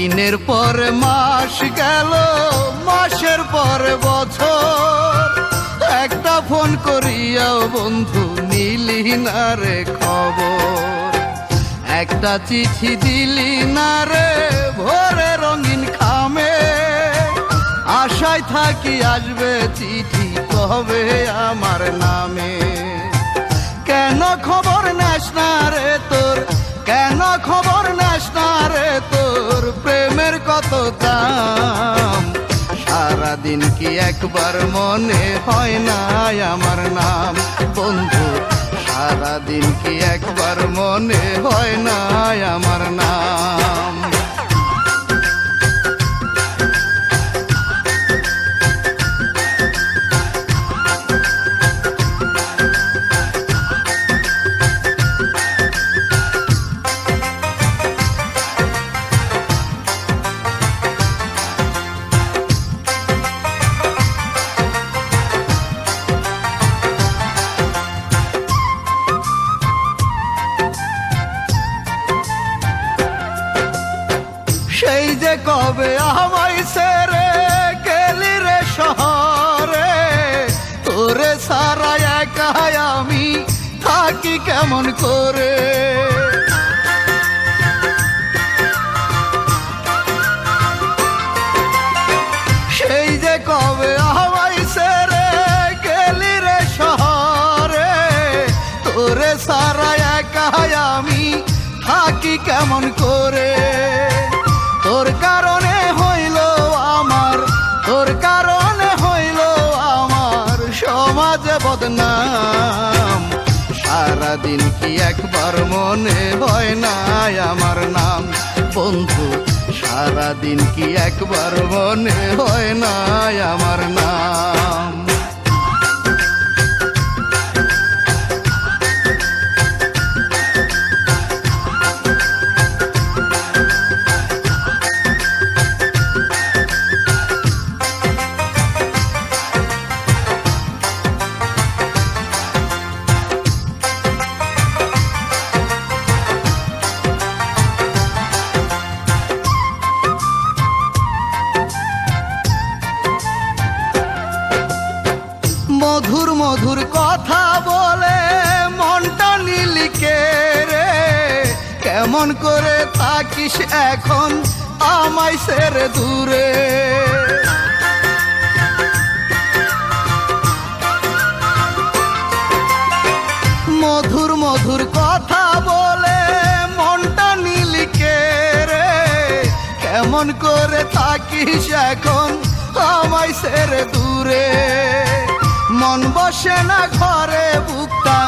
দিনের পর মাস গেল, মাসের পর বছর। একটা ফোন করিয়াও বন্ধু নিলি না রে খবর। একটা চিঠি দিলি না রে ভোরে রঙিন খামে। আশায় থাকি আসবে চিঠি কবে আমার নামে। কেন খবর নেস না রে তোর কত দাম সারাদিন কি একবার মনে হয় না আমার নাম? বন্ধু, সারাদিন কি একবার মনে হয় না আমার নাম? কবে আমায় সেরে গেলি রে শহরে? তোরে সারা একাই আমি থাকি কেমন করে? সেই যে কবে আমায় সেরে গেলি রে শহরে? তোরে সারা একাই আমি থাকি কেমন করে? বদনাম সারাদিন কি একবার মনে হয় নাই আমার নাম? বন্ধু, সারাদিন কি একবার মনে হয় নাই আমার নাম? মধুর কথা বলে মনটা নীলিকে রে। কেমন করে থাকিস এখন আমায় সেরে দূরে। মধুর মধুর কথা বলে মনটা নীলিকে রে। কেমন করে থাকিস এখন আমায় সেরে দূরে। মন বসে না ঘরে বুকটা,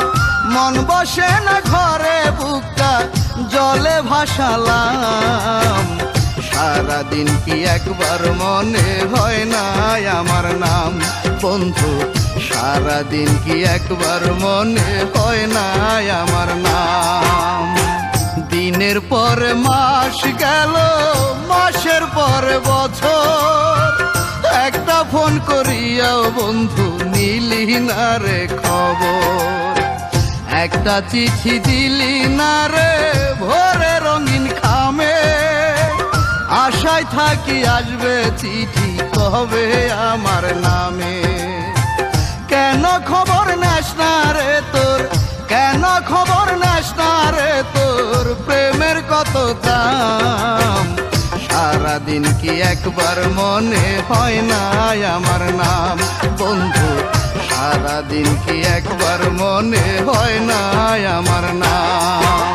মন বসে না ঘরে বুকটা, জলে ভাসালাম। সারাদিন কি একবার মনে হয় না আমার নাম? বন্ধু, সারাদিন কি একবার মনে হয় না আমার নাম? দিনের পর মাস গেল, মাসের পর বছর। একটা ফোন করিয়াও বন্ধু নিলি না রে খবর? একটা চিঠি দিলি না রে ভোরে রঙিন খামে। আশায় থাকি আসবে চিঠি কবে আমার নামে। কেন খবর নেস না রে তোর সারাদিন কি একবার মনে হয় না আমার নাম? বন্ধু, সারাদিন কি একবার মনে হয় না আমার নাম?